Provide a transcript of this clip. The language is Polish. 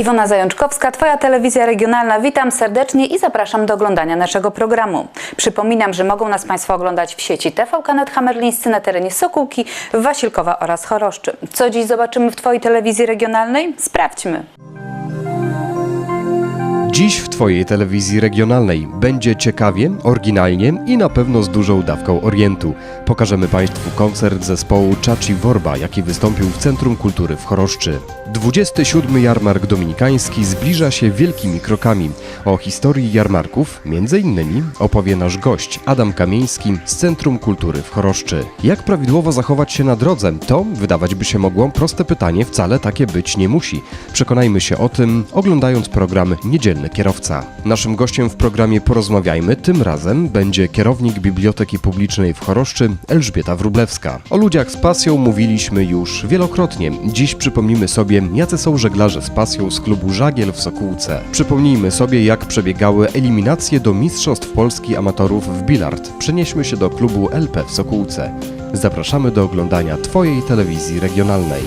Iwona Zajączkowska, Twoja telewizja regionalna. Witam serdecznie i zapraszam do oglądania naszego programu. Przypominam, że mogą nas Państwo oglądać w sieci TVK Net Hamerlińscy na terenie Sokółki, Wasilkowa oraz Choroszczy. Co dziś zobaczymy w Twojej telewizji regionalnej? Sprawdźmy. Dziś w Twojej telewizji regionalnej będzie ciekawie, oryginalnie i na pewno z dużą dawką orientu. Pokażemy Państwu koncert zespołu Czaci Worba, jaki wystąpił w Centrum Kultury w Choroszczy. 27. Jarmark Dominikański zbliża się wielkimi krokami. O historii jarmarków, między innymi, opowie nasz gość Adam Kamieński z Centrum Kultury w Choroszczy. Jak prawidłowo zachować się na drodze? To, wydawać by się mogło, proste pytanie wcale takie być nie musi. Przekonajmy się o tym, oglądając program Niedzielny Kierowca. Naszym gościem w programie Porozmawiajmy tym razem będzie kierownik Biblioteki Publicznej w Choroszczy Elżbieta Wróblewska. O ludziach z pasją mówiliśmy już wielokrotnie. Dziś przypomnimy sobie, jacy są żeglarze z pasją z klubu Żagiel w Sokółce. Przypomnijmy sobie, jak przebiegały eliminacje do Mistrzostw Polski Amatorów w Billard. Przenieśmy się do klubu LP w Sokółce. Zapraszamy do oglądania Twojej telewizji regionalnej.